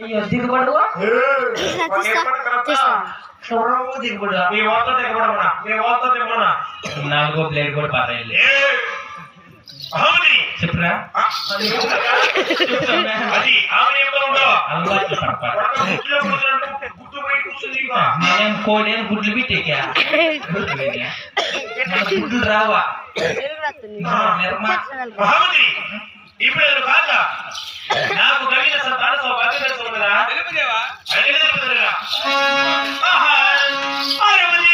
అయ్యో దిగుబడు చూడవు దిగుబడు మీ వాళ్ళతో దిగబడమనా మీ వాళ్ళతో దిగబడమనా నాలుగో ప్లేట్ కూడా అహమది చెప్పురా? అది ఆమె. నేను కోడేం గుడ్లు పెట్టేకా? గుడ్లు రావా? నిర్మా. ఇప్పుడు అది కాక నాకు కలిగిన సంతాన సౌభాగ్యం తెలుసు కదా అడిగిన తెలుపుదరుగా. ఆహా, అరవది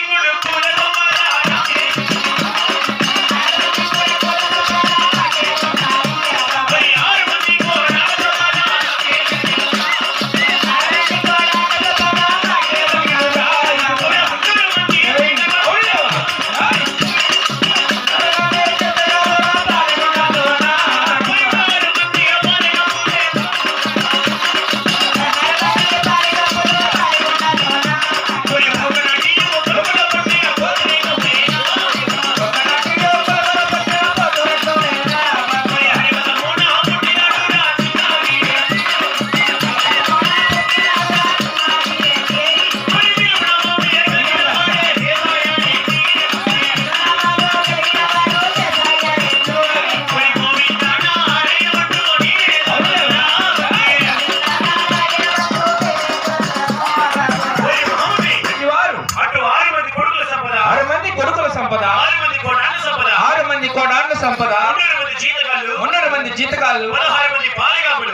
జీతకాలు పదహారు మంది పాలిగాపులు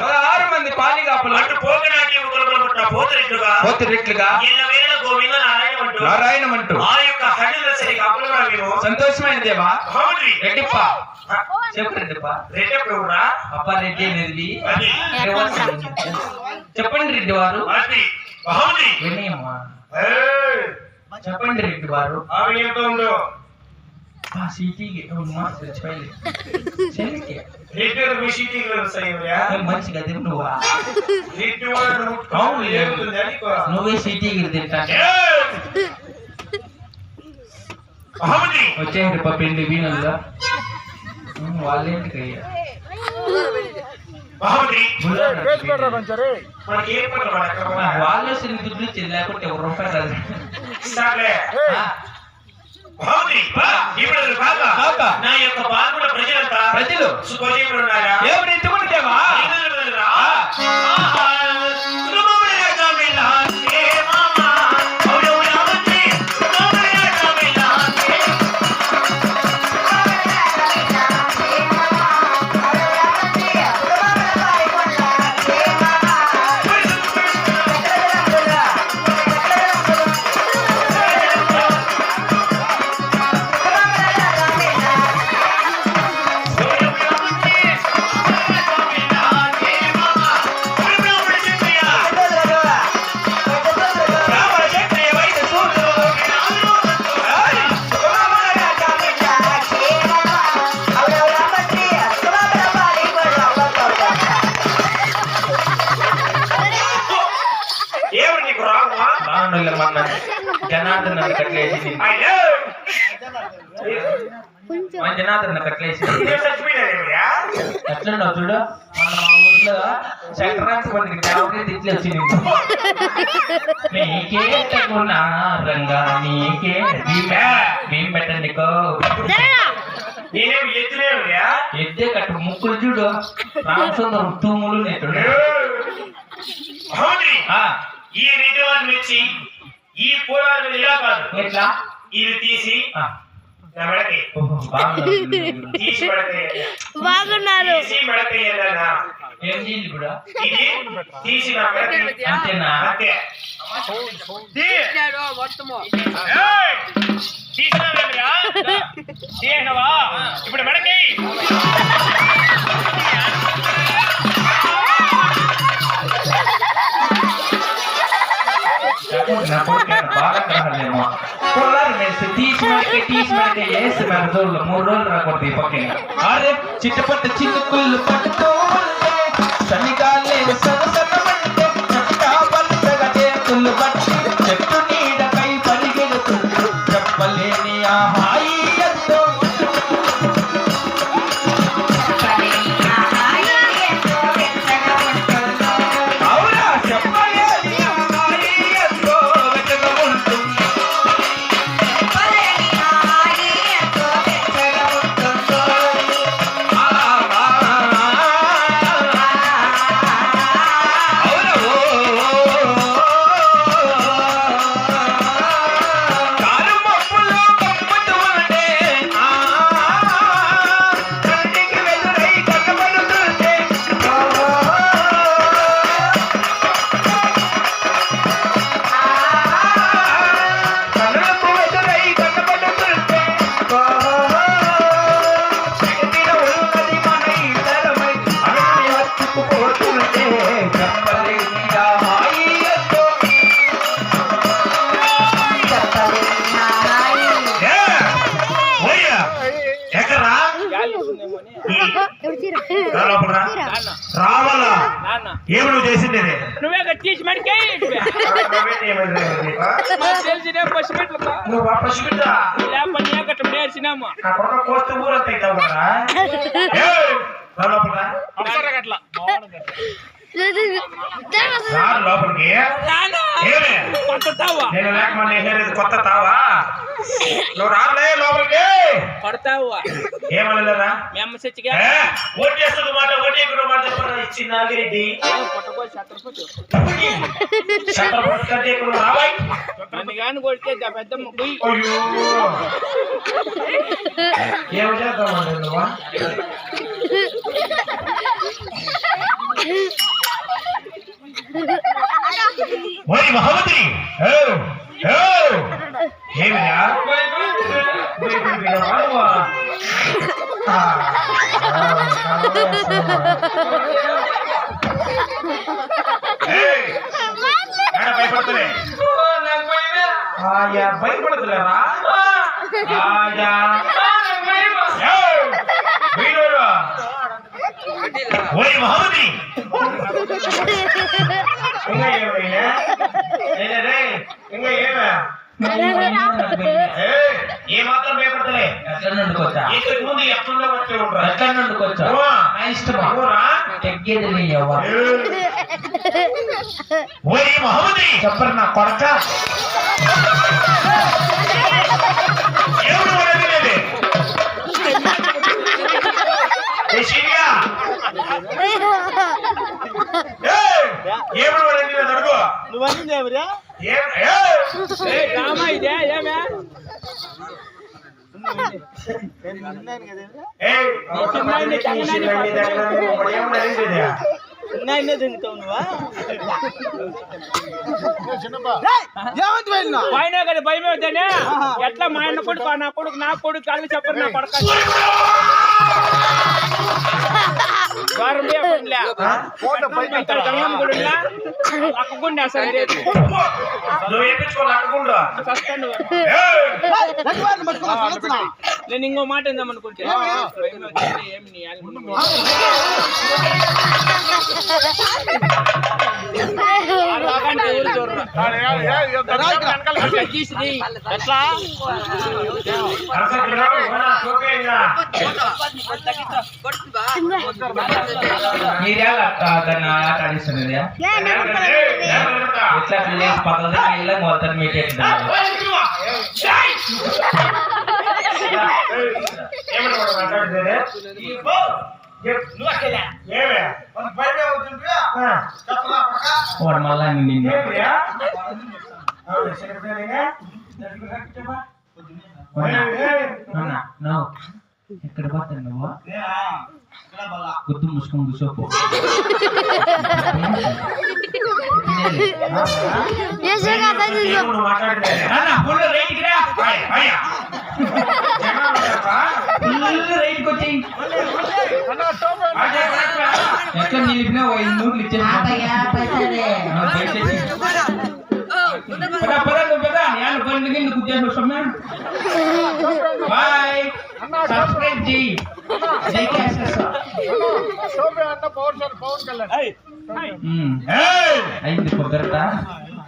మంది పాలిగాపులు అటు పోతరెట్లుగా పోతి రెట్లుగా ఎల్ల వేళ గోవింద నారాయణ అంటూ నారాయణం అంటూ ఆ యొక్క హరిల సరి కాపులుగా మేము సంతోషమైన దేవా రెడ్డిప్ప. చెప్పు రెడ్డిప్ప. కూడా? అప్ప రెడ్డి అనేది చెప్పండి రెడ్డి వారు. వినయమ్మా. చెప్పండి రెడ్డి వారు. ఆమె ఏమిటో ఉందో ఆ సీటీకి మా చచ్చిపోయి చెల్లికి రెడ్డి విషయం వస్తాయ్యా మంచిగా తిను నువ్వా రెడ్డి వాడు అవును. ఏముంటుంది అని నువ్వే సీటీకి తింటా మహమ్మద్రి వచ్చేయండి పిండి వీణల్లో వాళ్ళేంటికి అయ్యా మహమ్మద్రి బుర్ర మనకి ఏం పనులు పడక వాళ్ళు సిరి దుడ్లు ఇచ్చేది లేకుంటే ఒక రూపాయి రాదు సర్లే ఆ, మహమ్మద్రి ఇప్పుడు అది కాక కాక. నా యొక్క పాల్గొన్న ప్రజలంతా ప్రజలు. సుఖజీవులు ఉన్నారా ఏమిటి ఎత్తుకుంటేవా ఎట్లున్నావు చూడు మొన్న మా ఊర్లో సంక్రాంతి పండుగ తిట్లు వచ్చింది నీకే రంగా నీకే పెట్టండి కట్టు ముక్కులు చూడు రామచంద్రం తూములు ఈ రెండు వారిని వచ్చి ఈ మీద ఇలా కాదు. ఎట్లా? ఇది తీసి నా మెడకి. తీసి మెడకి బాగున్నారు తీసి మెడకి వేయాలన్నా. ఏం చేయాలి ఇప్పుడు ఇది తీసి నా మెడకి అంతేనా అంతే ఏయ్! తీసినావేమిరా? తీసినావా? ఇప్పుడు మెడకి నా కొడుకు బాగా కలహలేమో పొలాలు తీసి మనకి తీసి మనకి వేసి మన రోజులు మూడు రోజులు రాకూడదు ఈ పక్కన అరే చిట్టపట్ట చిన్న కుళ్ళు ఉంటే చలికాలే సరసనమంటే రావాలా? ఏమి నువ్వు చేసింది నువ్వే తీసి మడికే తెలిసినే పసిబిడ్డ నువ్వు పసిబిడ్డ లేకపోతే నేను గట్ట నేర్చినామా. కోస్తు ఊరంతా అవుతావు కదా. గట్ల లోపలికి. ఏమే? నేను లేక మన ఎగరేది కొత్త తావా? నువ్వు రాలే లోపలికి. పడతావా ఏమనలేదా? మేము సచ్చిగా ఏ, ఓటేస్తుంది మాట ఓటేకుడు మాట ఇచ్చి నాగిరెడ్డి? ఛత్రపతి చక్రవర్తి కంటే ఇక్కడ రావాయి. నన్ను కానీ కొడితే దా పెద్దమ్మ పోయి అయ్యో. ఏం చేద్దామండి నువ్వు ఓయ్ మహమ్మది ఓ ఓ ఏమిరా భయపడతలే ఆయా భయపడతలేరా ఆయా ఏయ్! వీడోరు. ఓయ్ మహమ్మది ఇంకా ఏమైనా ఏలే రే, ఇంకా ఏమే ఏయ్, ఏ మాత్రం భయపడతలే ఎక్కడ నుండికొచ్చా వచ్చి ఉండరా ఎక్కడ నువ్వా? నా ఇష్టమా నువ్వురా? తెగ్గేది నీ యవ్వ. ఏయ్. ఓయ్ మహమ్మది చెప్పరు నా కొడక ఎవరు మనది ఏ శివ్యా ఏయ్! ఏమని వాడండి నేను అడుగు నువ్వన్నీ ఎవరా ఏం ఏయ్! డ్రామా ఇదే ఏమే దింగుతావు నువ్వా పైన కానీ భయం అవుతానే ఎట్లా మా ఆయన కొడుకు నా కొడుకు నా కొడుకు కలిసి చెప్పరు నా కొడుకు అసలు లేదు నువ్వు! నేను ఇంకో మాట అవుతుంది, ఏమి నీ ఆల్మూరు. అలాగంటే పక్కన ఇళ్ళ మొత్తం మీటేస్తున్నారు ఏమని వాడు మాట్లాడేది? ఏమే? ఆ. వాడు మళ్ళా నిన్ను ఏమిరా? అవును, సెక్రటరీగా? ఏయ్, నాన్న, నువ్వు ఎక్కడ గుర్తు మూసుకొని కూర్చోపో? ఎట్లా నిలిపినా ఐదు నూట్లు ఇచ్చేసి. పద, పద, నువ్వు పద. యాళ్ళు గిన్నె కుట్టేసి వస్తామా? సబ్స్క్రైబ్ అయింది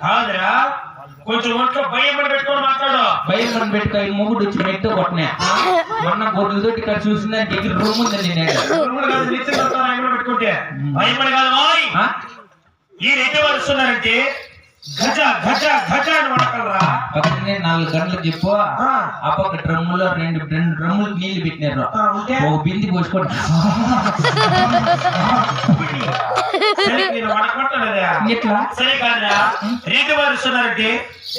కాదురా కొంచెం ఒంట్లో భయం పెట్టుకొని మాట్లాడు. భయం మనం పెట్టుకో ఈ మొగుడు వచ్చి మెట్టు కొట్టనే. మొన్న గొడ్లు తోటి ఇక్కడ చూసిన దగ్గర రూమ్ ఉందండి నేను పెట్టుకుంటే. భయం పడి కాదు? ఈ రెండు వారు గజ గజ గజ అని వడకలరా పక్కనే నాలుగు గంటలకు చెప్పు. ఆ. పక్క డ్రమ్ములో రెండు రెండు డ్రమ్ములు నీళ్ళు పెట్టినారు. ఉంటే ఒక బింది పోసుకోండి సరే, నేను వడకొట్టలేదా ఎట్లా? సరే కాదురా. రీతి వారు వస్తున్నారంటే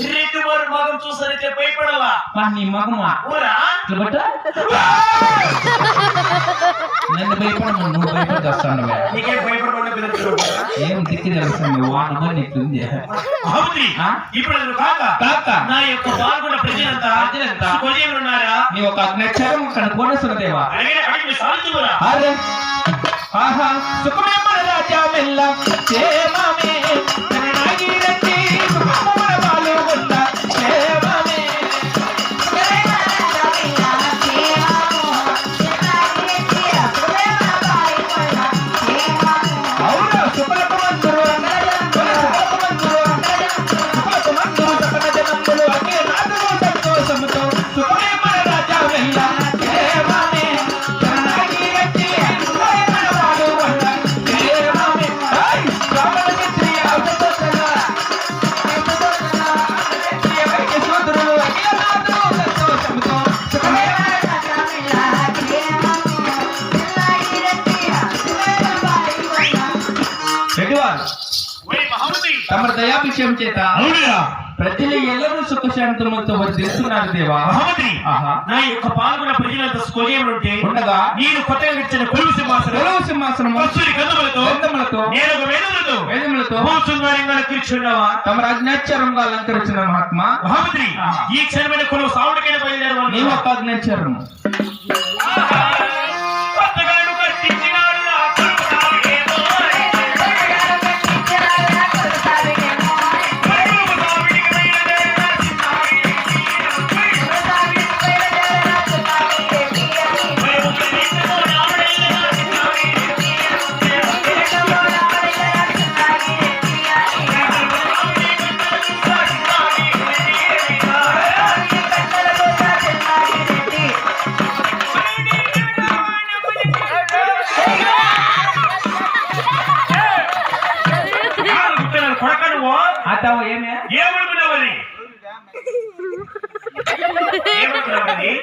రీతి వారు మగం చూసారంటే భయపడాలా? మా నీ మగమా? ఊరా? ఇట్లా బట్ట? నన్ను భయపడము నువ్వు భయపడి వస్తాను ఏం దిక్కు తెలుస్తుంది అవుతుంది ఆ? ఇప్పుడు కాక కాక. నా యొక్క పాల్గొన్న ప్రజలంతా ప్రజలంతా ఉన్నారా? నీ ఒక అగ్నక్షరం అడిగి సాగుతురా అరే. ఆహా సుఖమే మన రాజా మెల్ల క్షేమమే చేత ప్రజలు ఎల్లరూ సుఖశాంతములతో వర్ధిస్తున్నారు దేవా. మహమ్మది నా యొక్క పాల్గొన్న ప్రజలంతా ఉండగా నేను కొత్తగా ఇచ్చిన కొలువు సింహాసనం కస్తూరి గంధములతో గంధములతో నేను ఒక వేదములతో వేదములతో భూసుందరంగా కూర్చున్నావా తమ అజ్ఞాచారంగా అలంకరించిన మహాత్మా. మహమ్మది ఈ క్షణమైన కొలువు సావుడికైనా బయలుదేరవాలి నీ యొక్క అజ్ఞాచారము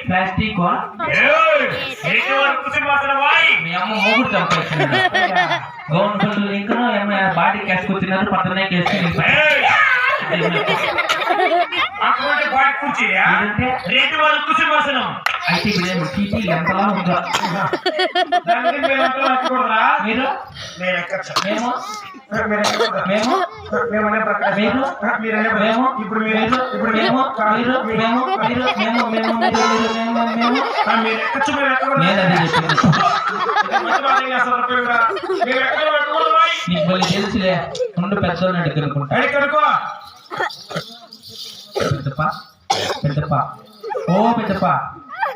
ప్లాస్టిక్ మీ అమ్మ మూగుడు చంపేస్తున్నాడు గౌన్ ఫుల్ ఇంకా బాడీ కేసుకుని ఏయ్, అటువంటి వాడి కూర్చోయా? ఏంటంటే? రేటు వరకు సింహాసనం అయితే ఇప్పుడు ఏమి టీటీ ఎంతలా ఉందో. మీరు. మేము. మేము మేము అనే ప్రకారం. మేము ఇప్పుడు మీరు మీరు ఇప్పుడు మేము. మీరు మీరు మీరు మీరు ఎక్కచ్చు మీరు చెప్పింది. నీకు మళ్ళీ తెలుసులే. ఉండు పెద్దోళ్ళు అడిగి అనుకుంటా ఎక్కడికి అనుకో. పెద్దప్ప పెద్దప్ప. ఓ పెద్దప్ప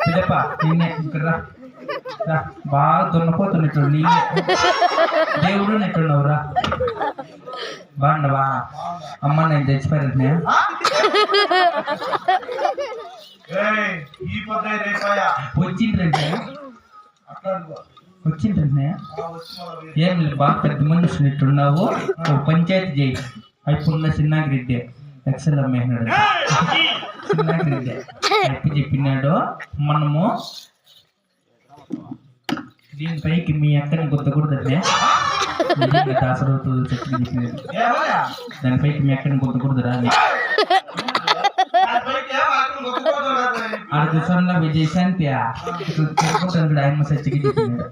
పెద్దప్ప నిన్నే ఇక్కడ బాగా దున్నపోతున్నట్టు నీళ్ళే దేవుడు నెట్టున్నావు రా? బాగుండవా అమ్మ నేను రేపాయా. వచ్చిండ్రంటే. వచ్చిండ్రంటే? ఏం లేదు బాగా పెద్ద మనిషి నెట్టున్నావు పంచాయతీ చేయి. అయిపోన్న చిన్నాగిరెడ్డి. ఎక్సెల్ అమ్మేసినాడు చిన్నాగిరెడ్డి. చెప్పినాడు. మనము దీనిపైకి మీ అక్కని గుద్దకూడదంటే దాసరవుతుంది చెప్పి చెప్పినది? దానిపైకి మీ అక్కని గుద్దకూడదురా అని. ఆ దిశంలో విజయశాంతి. తిరుగుతుంది ఆయన సచ్చికి చెప్పినాడు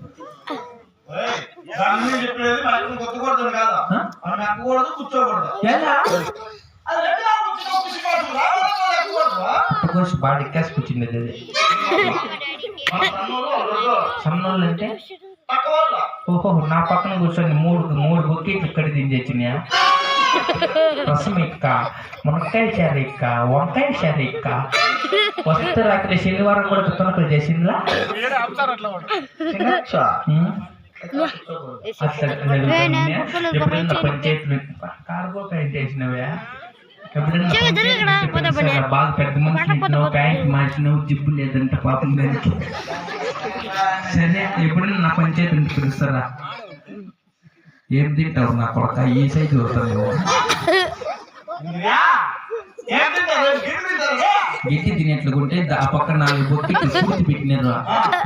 కూర్చోకూడదు ఎలా? అది. రెండులా సన్నోళ్ళు అంటే. ఓహో నా పక్కన కూర్చొని మూడు మూడు బొక్కెట్లు ఇక్కడ దించేచ్చినా రసం ఇక్క మునక్కాయ చారు ఇక్క వంకాయ చారు ఇక్క వస్తే రాత్రి శనివారం కూడా తునకలు చేసిందిలా ఎప్పుడైనా చేసినవే? పంచాయతీ పిలిచారా? బాగా పెద్ద మనిషి ప్యాంట్ మార్చినావు జిబ్బు లేదంటే పాపం దానికి. సరే ఎప్పుడైనా నా పంచాయతీ నుంచి పిలుస్తారా? ఏం తింటావు నా కొడక? ఈ సైజ్ అవుతాను యా. ఏం తింటారు? గట్టి తినేట్లుకుంటే ఆ పక్క నాలుగు బొక్కి పూర్తి పెట్టినారు.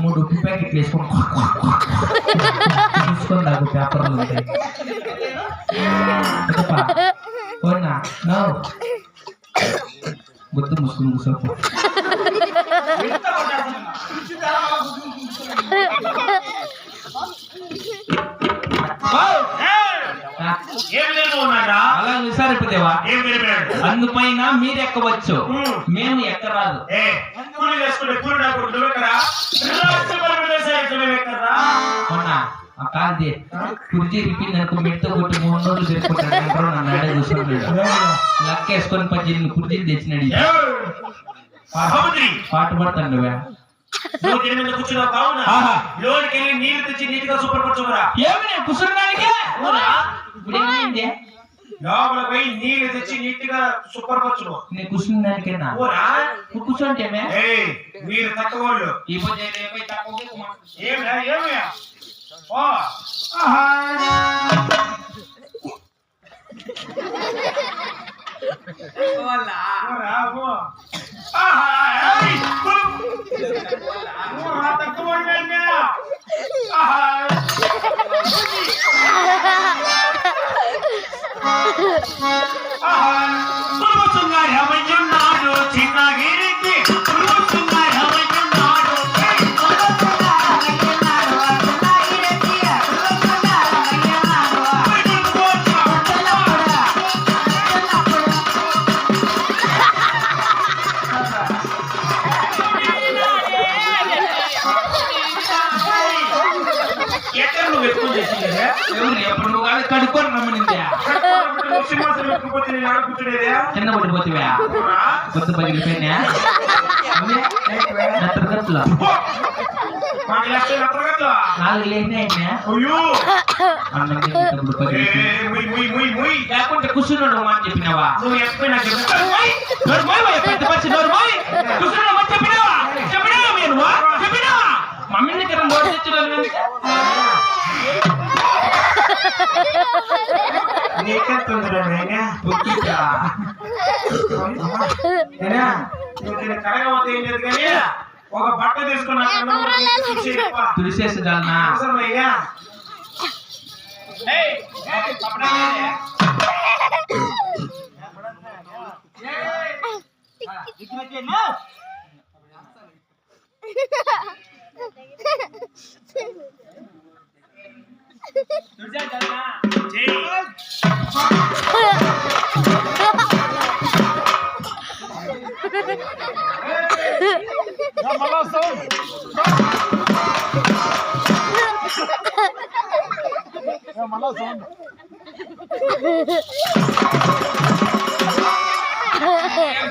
మూడు ఉప్పు ప్యాకెట్లు వేసుకొని చూసుకొని నాకు పేపర్లు ఉంటాయి పోయినా? గుర్తు ముసుకుని కూర్చోపు ఏయ్, ఏం లేదు ఉన్నాడా అలా విసారిపోతేవా? అందుపైన మీరు ఎక్కవచ్చు మేము ఎక్కరాదు. ఏ కూలి చేసుకుంటే కూలి నాకు నువ్వెక్కడ రాష్ట్రపతి దేశానికి నువ్వెక్కడా మొన్న ఆ కాల్ది కుర్చీ రిపింది అనుకో మెట్టు కొట్టి మూడు రోజులు పెట్టుకుంటాడు నన్ను అడే కూర్చున్నాడు లక్క వేసుకొని పద్దెనిమిది కుర్చీలు తెచ్చినాడు. పాట పడతాను నువ్వే మీద కూర్చున్నావు కావున. లోనికి వెళ్ళి నీళ్ళు తెచ్చి నీటిగా శుభ్రపరచుకురా ఏమి నేను కుసరడానికి లోపల పోయి నీళ్ళు తెచ్చి నీటిగా శుభ్రపరచును నేను కూర్చున్న దానికైనా ఊరా నువ్వు కూర్చుంటేమే ఏయ్ మీరు తక్కువ వాళ్ళు ఈ కుమార్. ఏమిరా ఏమి ఓ ఊరా, ఓ. ఆహా, ఆహా సర్వ సంగారి అమయ్యన్నాడు చిన్నగిరి సింహాసనం ఎత్తుకుపోతే నేను ఆడ కూర్చునేదే చిన్న కొత్త పగిలిపోయినా మాకు లక్ష నాలుగు అయ్యో. లేకుంటే కూర్చున్నాడు మాట చెప్పినావా? నువ్వు ఎప్పుడు నాకు చెప్పినావా? చెప్పినావా మీరు చెప్పినావా? మమ్మీని కదా నీకెంత ఉందిరా నాయనా నేనా? ఏం లేదు కానీ ఒక బట్ట తీసుకుని అక్కడ నవ్వు చూసేయప్పా. తులిసేసి దాన్నా అవసరమయ్యా? ఏయ్, bomba. Ha ha ha.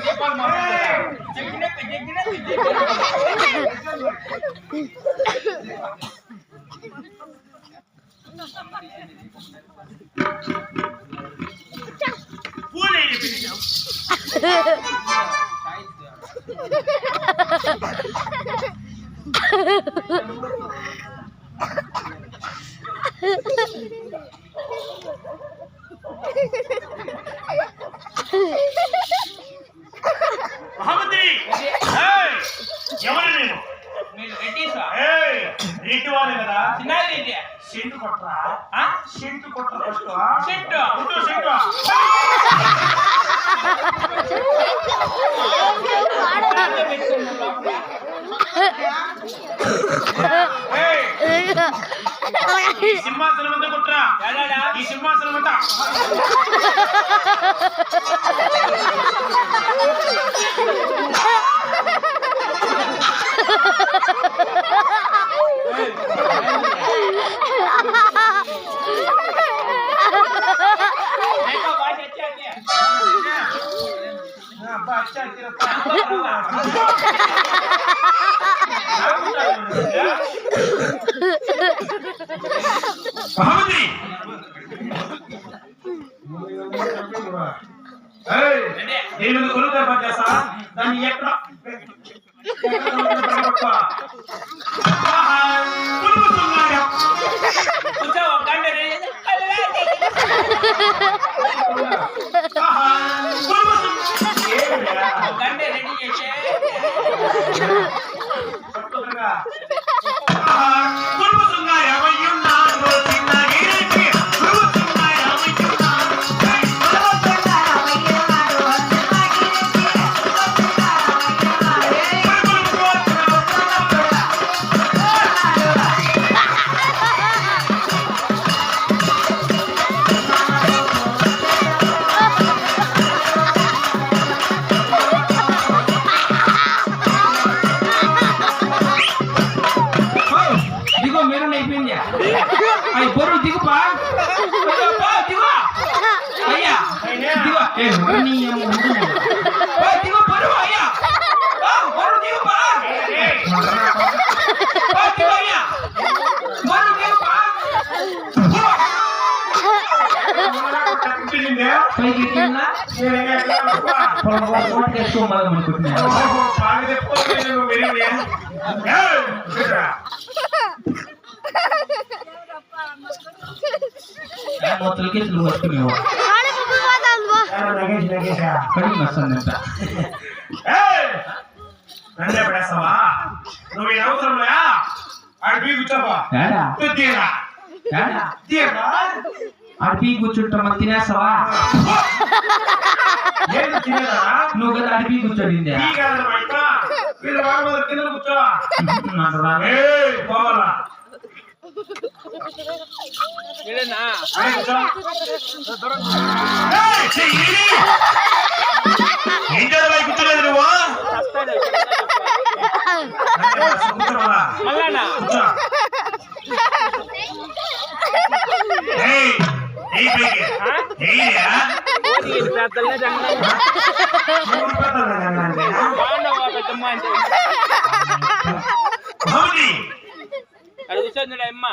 ఏయ్, ఎవరు నేను మీరు రెడ్డిసా ఏయ్, రీతి వాళ్ళు కదా? చిన్నది రెడ్డి. సెంటు కొట్టరా? ఆ? సెంటు కొట్టరా? ఫస్ట్? సెంటు. కొట్టు సెంటు ఏయ్, ఈ సింహాసనం అంతా కొట్టరా ఈ సింహాసనం అంతా అబ్బా, అచ్చా, అచ్చా, దిగో ఏ నీ అమ్మ ఉంటుంది. పో, దిగు పో, పో, పో. వస్తుందంట ఏయ్, నన్నే పడేస్తావా? నువ్వు ఈ అవసరంలో ఆడు ఏడా నువ్వు తీరా తీరా అడిపి కూర్చుంటామా తినేస్తావా? ఏంటి తినేదా? నువ్వు కదా అడిపి కూర్చోడిందే ఈ కాదు బయట వీళ్ళు వాళ్ళ మీద కింద కూర్చో. కూర్చోలేదు నువ్వు? పెద్దమ్మ అంటే? కూర్చోండి అమ్మ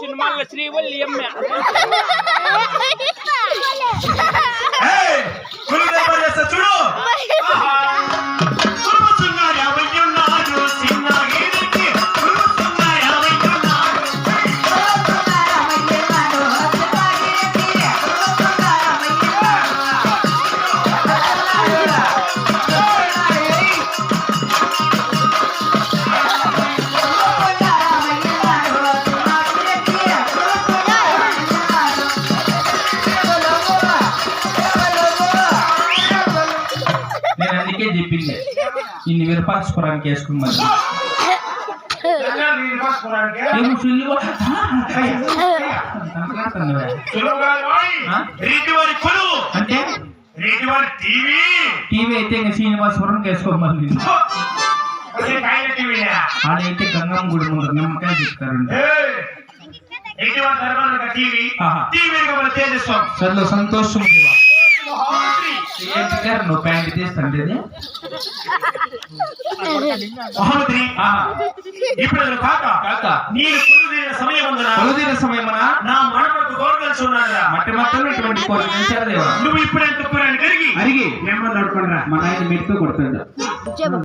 సినిమాల్లో శ్రీవల్లి అమ్మ వారి కొలువు అంటే? టీవీ అయితే ఇంకా శ్రీనివాసపురం వేసుకోమని? ఆడైతే గంగమ్మ గుడి ముందు నిమ్మకాయలు చెప్తారండి సంతోషం గారు నువ్వు ప్యాంట్? మహామంత్రి ఆహా. ఇప్పుడు అతను కాక కాక నేను కొలుదైన సమయమందున కొలుదీన సమయమున నా మనపకు కోరగలిసి ఉన్నారా మట్టి మట్టలు ఇటువంటి నువ్వు ఇప్పుడే తప్పురాని కరిగి అరిగి నెమ్మది నడుపుకుండ్రా. మా నాయన మెట్టు కొడుతుండ